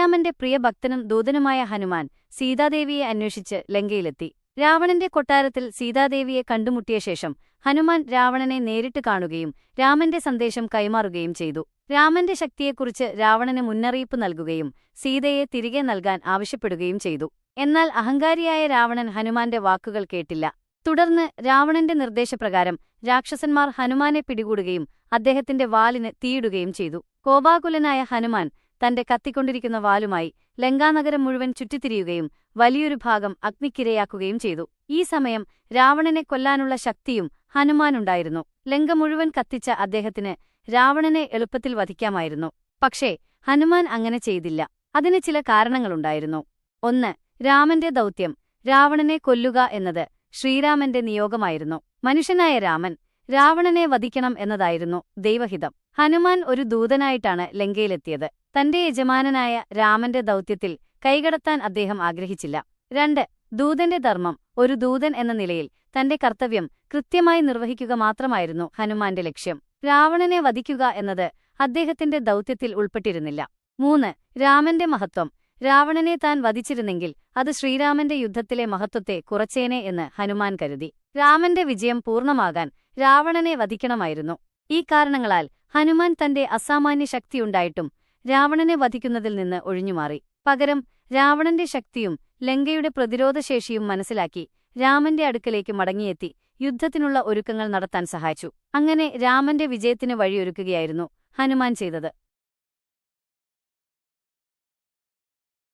ശ്രീരാമന്റെ പ്രിയ ഭക്തനും ദൂതനുമായ ഹനുമാൻ സീതാദേവിയെ അന്വേഷിച്ച് ലങ്കയിലെത്തി. രാവണന്റെ കൊട്ടാരത്തിൽ സീതാദേവിയെ കണ്ടുമുട്ടിയ ശേഷം ഹനുമാൻ രാവണനെ നേരിട്ട് കാണുകയും രാമന്റെ സന്ദേശം കൈമാറുകയും ചെയ്തു. രാമന്റെ ശക്തിയെക്കുറിച്ച് രാവണന് മുന്നറിയിപ്പ് നൽകുകയും സീതയെ തിരികെ നൽകാൻ ആവശ്യപ്പെടുകയും ചെയ്തു. എന്നാൽ അഹങ്കാരിയായ രാവണൻ ഹനുമാന്റെ വാക്കുകൾ കേട്ടില്ല. തുടർന്ന് രാവണന്റെ നിർദ്ദേശപ്രകാരം രാക്ഷസന്മാർ ഹനുമാനെ പിടികൂടുകയും അദ്ദേഹത്തിന്റെ വാലിന് തീയിടുകയും ചെയ്തു. കോപാകുലനായ ഹനുമാൻ തന്റെ കത്തിക്കൊണ്ടിരിക്കുന്ന വാലുമായി ലങ്കാനഗരം മുഴുവൻ ചുറ്റിത്തിരിയുകയും വലിയൊരു ഭാഗം അഗ്നിക്കിരയാക്കുകയും ചെയ്തു. ഈ സമയം രാവണനെ കൊല്ലാനുള്ള ശക്തിയും ഹനുമാനുണ്ടായിരുന്നു. ലങ്ക മുഴുവൻ കത്തിച്ച അദ്ദേഹത്തിന് രാവണനെ എളുപ്പത്തിൽ വധിക്കാമായിരുന്നു. പക്ഷേ ഹനുമാൻ അങ്ങനെ ചെയ്തില്ല. അതിന് ചില കാരണങ്ങളുണ്ടായിരുന്നു. ഒന്ന് രാമന്റെ ദൗത്യം. രാവണനെ കൊല്ലുക എന്നത് ശ്രീരാമന്റെ നിയോഗമായിരുന്നു. മനുഷ്യനായ രാമൻ രാവണനെ വധിക്കണം എന്നതായിരുന്നു ദൈവഹിതം. ഹനുമാൻ ഒരു ദൂതനായിട്ടാണ് ലങ്കയിലെത്തിയത്. തന്റെ യജമാനനായ രാമന്റെ ദൗത്യത്തിൽ കൈകടത്താൻ അദ്ദേഹം ആഗ്രഹിച്ചില്ല. രണ്ട് ദൂതന്റെ ധർമ്മം. ഒരു ദൂതൻ എന്ന നിലയിൽ തന്റെ കർത്തവ്യം കൃത്യമായി നിർവഹിക്കുക മാത്രമായിരുന്നു ഹനുമാന്റെ ലക്ഷ്യം. രാവണനെ വധിക്കുക എന്നത് അദ്ദേഹത്തിന്റെ ദൗത്യത്തിൽ ഉൾപ്പെട്ടിരുന്നില്ല. മൂന്ന് രാമന്റെ മഹത്വം. രാവണനെ താൻ വധിച്ചിരുന്നെങ്കിൽ അത് ശ്രീരാമന്റെ യുദ്ധത്തിലെ മഹത്വത്തെ കുറച്ചേനെ എന്ന് ഹനുമാൻ കരുതി. രാമന്റെ വിജയം പൂർണമാകാൻ രാവണനെ വധിക്കണമായിരുന്നു. ഈ കാരണങ്ങളാൽ ഹനുമാൻ തന്റെ അസാമാന്യ ശക്തിയുണ്ടായിട്ടും രാവണനെ വധിക്കുന്നതിൽ നിന്ന് ഒഴിഞ്ഞുമാറി. പകരം രാവണന്റെ ശക്തിയും ലങ്കയുടെ പ്രതിരോധശേഷിയും മനസ്സിലാക്കി രാമന്റെ അടുക്കലേക്ക് മടങ്ങിയെത്തി യുദ്ധത്തിനുള്ള ഒരുക്കങ്ങൾ നടത്താൻ സഹായിച്ചു. അങ്ങനെ രാമന്റെ വിജയത്തിന് വഴിയൊരുക്കുകയായിരുന്നു ഹനുമാൻ ചെയ്തത്.